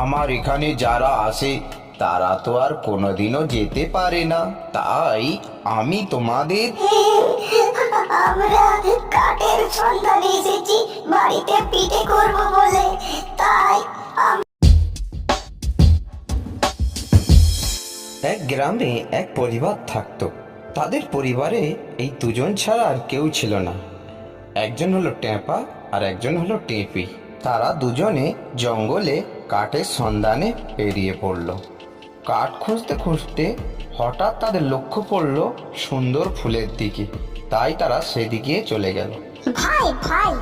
আমার এখানে যারা আসে তারা তো আর কোনোদিনও যেতে পারে না। তাই আমি তোমাদের আমরা কাঠের সন্ধানে এসেছি বাড়িতে পিঠে করব বলে। তাই এক গ্রামে এক পরিবার থাকতো। তাদের পরিবারে এই দুজন ছাড়া আর কেউ ছিল না। একজন হলো টেপা আর একজন হলো টেপি। তারা দুজনে জঙ্গলে কাঠের সন্ধানে বেরিয়ে পড়ল। কাঠ খুঁজতে খুঁজতে হঠাৎ তাদের লক্ষ্য পড়ল সুন্দর ফুলের দিকে। তাই তারা সেদিকে চলে গেল। ভাই ভাই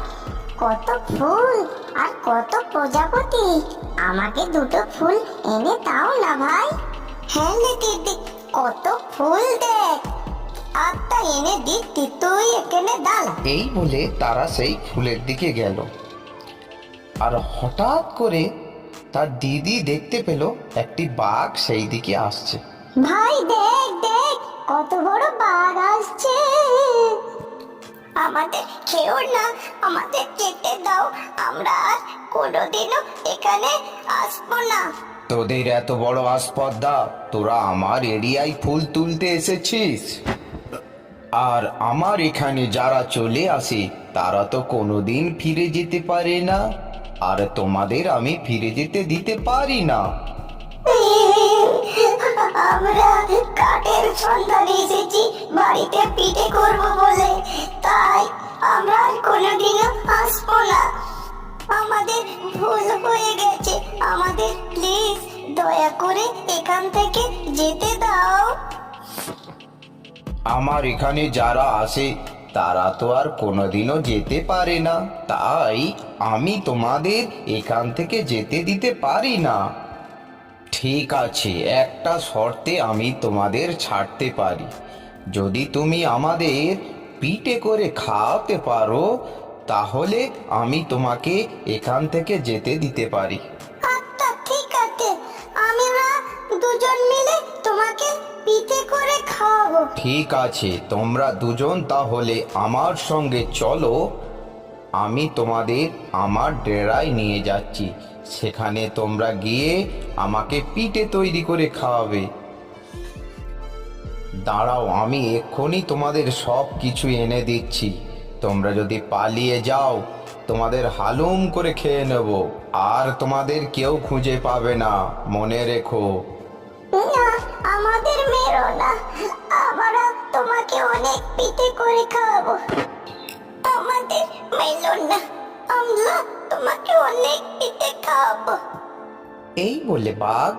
কত ফুল আর কত প্রজাপতি। আমাকে দুটো ফুল এনে দাও না ভাই। হ্যাঁ রে দিদি কত ফুল দেখ আত্মা এনে দিতি তুই এখানে দাঁড়া। এই বলে তারা সেই ফুলের দিকে গেল। আর হঠাৎ করে তার দিদি দেখতে পেল একটি বাঘ সেই দিকে আসছে। ভাই দেখ দেখ কত বড় বাঘ আসছে। আমাদের খেও না আমাদের যেতে দাও আমরা আর কোনোদিনও এখানে আসব না। তোদের এত বড় আসপদ্দা তোরা আমার এরিয়ায় ফুল তুলতে এসেছিস। আর আমার এখানে যারা চলে আসে তারা তো কোনোদিন ফিরে যেতে পারে না। আর তোমাদের আমি ফিরে যেতে দিতে পারি না। আমরা কাঠের সন্ধানে এসেছি বাড়িতে পিঠে করব বলে। তাই আমরা আর কোনোদিনও আসব না। আমাদের ভুল হয়ে গেছে। আমাদের প্লিজ দয়া করে এখান থেকে যেতে দাও। আমার এখানে যারা আসে তারা তো আর কোনোদিনও যেতে পারে না। তাই আমি তোমাদের এখান থেকে যেতে দিতে পারি না। ঠিক আছে, একটা শর্তে আমি তোমাদের ছাড়তে পারি। যদি তুমি আমাদের পিঠে করে খাওয়াতে পারো, তাহলে আমি তোমাকে এখান থেকে যেতে দিতে পারি। পিঠে করে খাওয়াবো। ঠিক আছে তোমরা দুজন তাহলে আমার সঙ্গে চলো। আমি তোমাদের আমার ডেরায় নিয়ে যাচ্ছি। সেখানে তোমরা গিয়ে আমাকে পিঠে তৈরি করে খাওয়াবে। দাঁড়াও আমি এক্ষুনি তোমাদের সব কিছু এনে দিচ্ছি। তোমরা যদি পালিয়ে যাও তোমাদের হালুম করে খেয়ে নেব। আর তোমাদের কেউ খুঁজে পাবে না মনে রেখো। আমাদের মেরো না তোমাকে অনেক পিঠে করে খাওয়াবো। আমাদের না আমরা তোমাকে অনেক পিঠে খাওয়াবো। এই বলে বাঘ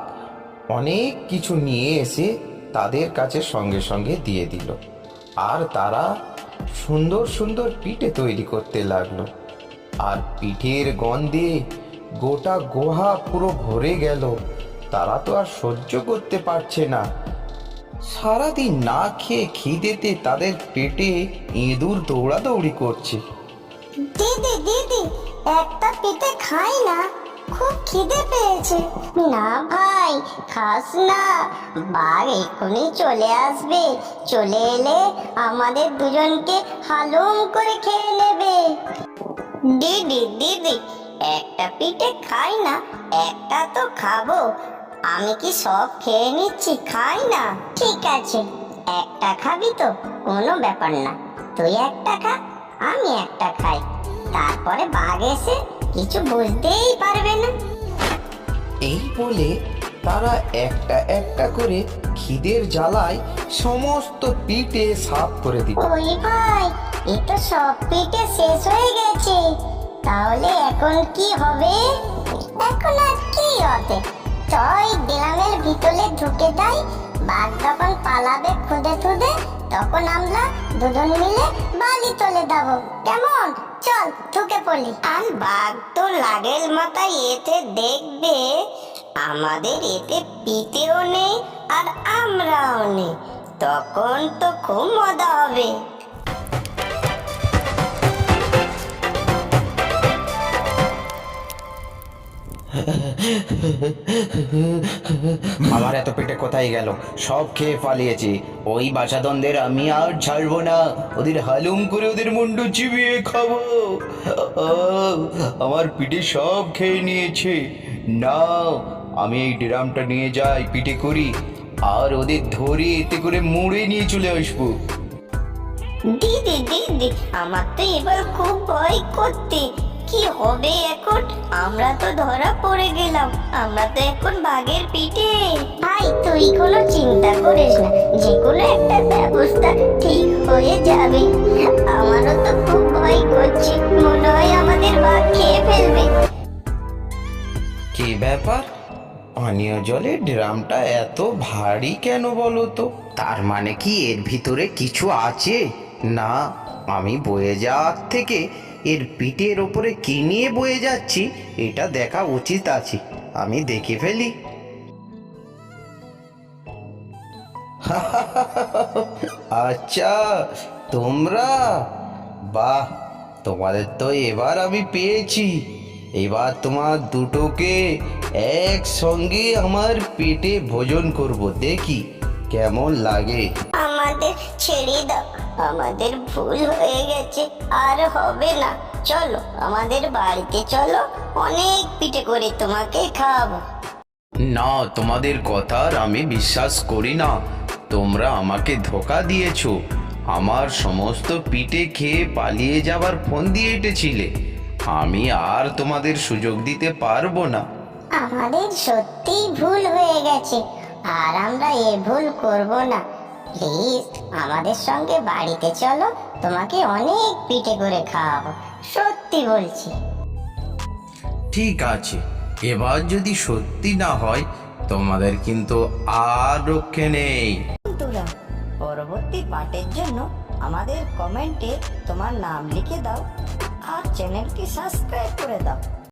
অনেক কিছু নিয়ে এসে তাদের কাছে সঙ্গে সঙ্গে দিয়ে দিল। আর তারা সুন্দর সুন্দর পিঠে তৈরি করতে লাগল। আর পিঠের গন্ধে গোটা গোহা পুরো ভরে গেল। তারা তো আর সহ্য করতে পারছে না। সারাদিন না খেয়ে খিদেতে তাদের পেটে ইঁদুর দৌড়াদৌড়ি করছে। দিদি দিদি একটা পিঠে খাই না, খুব খিদে পেয়েছে। না ভাই, খাস না। বাঘ এক্ষুনি চলে আসবে, চলে এলে আমাদের দুজনকে হালুম করে খেয়ে নেবে। দিদি দিদি, একটা পিঠে খাই না, একটা তো খাব। আমি কি সব খেয়ে নিচ্ছি? খাই না। ঠিক আছে একটা খাবি তো কোনো ব্যাপার না। তুই একটা খা আমি একটা খাই। তারপরে বাঘ এসে কিছু বুঝতেই পারবে না। এই বলে তারা একটা একটা করে খিদের জ্বালায় সমস্ত পিঠে সাফ করে দিল। ওই ভাই এটা সব পিঠে শেষ হয়ে গেছে। তাহলে এখন কি হবে? এখন আর কি হবে? চই ড্রামের ভিতরে ঢুকে যাই বাঘ যখন পালাবে খুদে খুদে, তখন আমরা দুজন মিলে বালি চলে যাব। কেমন? চল, ঢুকে পড়ি। আর বাঘ তো লাগের মাথায়, এতে দেখবে আমাদের এতে পিতেও নেই আর আমরাও নেই। তখন তো খুব মজা হবে। আমার এত পেটে কোথায় গেল? সব খেয়ে পালিয়েছে। ওই বাসাদনদের আমি আর ছাড়বো না। ওদের হালুম করে ওদের মুন্ডু চিবিয়ে খাব। আমার পিঠে সব খেয়ে নিয়েছে। না আমি এই ড্রামটা নিয়ে যাই, পিঠে করি। আর ওদের ধরে এতে করে মুড়ে নিয়ে চলে আসব। দিদি দিদি, আমার তো এবার খুব ভয় করতে কি হবে এখন? আমরা তো ধরা পড়ে গেলাম। আমরা তো এখন বাঘের পিঠে। ভাই, তুই কোনো চিন্তা করিস না। যে কোনো একটা ব্যবস্থা ঠিক হয়ে যাবে। আমারও তো খুব ভয় করছে। মনে হয় আমাদের বাঘ খেয়ে ফেলবে। কি ব্যাপার? পানীয় জলের ড্রামটা এত ভারী কেন বলো তো? তার মানে কি এর ভিতরে কিছু আছে? না, আমি বয়ে যাওয়ার থেকে এর পিঠের ওপরে কি নিয়ে বয়ে যাচ্ছি, এটা দেখা উচিত আছে। আমি দেখে ফেলি। আচ্ছা তোমরা? বাহ, তোমাদের তো এবার আমি পেয়েছি। এবার তোমার দুটোকে একসঙ্গে আমার পেটে ভোজন করব, দেখি। কেমন লাগে? আমাদের ছেড়ে দাও। আমাদের ভুল হয়ে গেছে আর হবে না। চলো আমাদের বাড়িতে চলো অনেক পিঠে করে তোমাকে খাওয়াবো। না তোমাদের কথার আমি বিশ্বাস করি না। তোমরা আমাকে ধোকা দিয়েছ। আমার সমস্ত পিঠে খেয়ে পালিয়ে যাবার ফোন দিয়ে এঁটেছিলে। আমি আর তোমাদের সুযোগ দিতে পারব না। আমাদের সত্যিই ভুল হয়ে গেছে। আর আমরা এ ভুল করব না। প্লিজ আমাদের সঙ্গে বাড়িতে চলো তোমাকে অনেক পিঠে করে খাওয়াবো। সত্যি বলছি। ঠিক আছে এবার যদি সত্যি না হয় তোমাদের কিন্তু আর রক্ষে নেই। বন্ধুরা পরবর্তী পার্টের জন্য আমাদের কমেন্টে তোমার নাম লিখে দাও আর চ্যানেলটি সাবস্ক্রাইব করে দাও।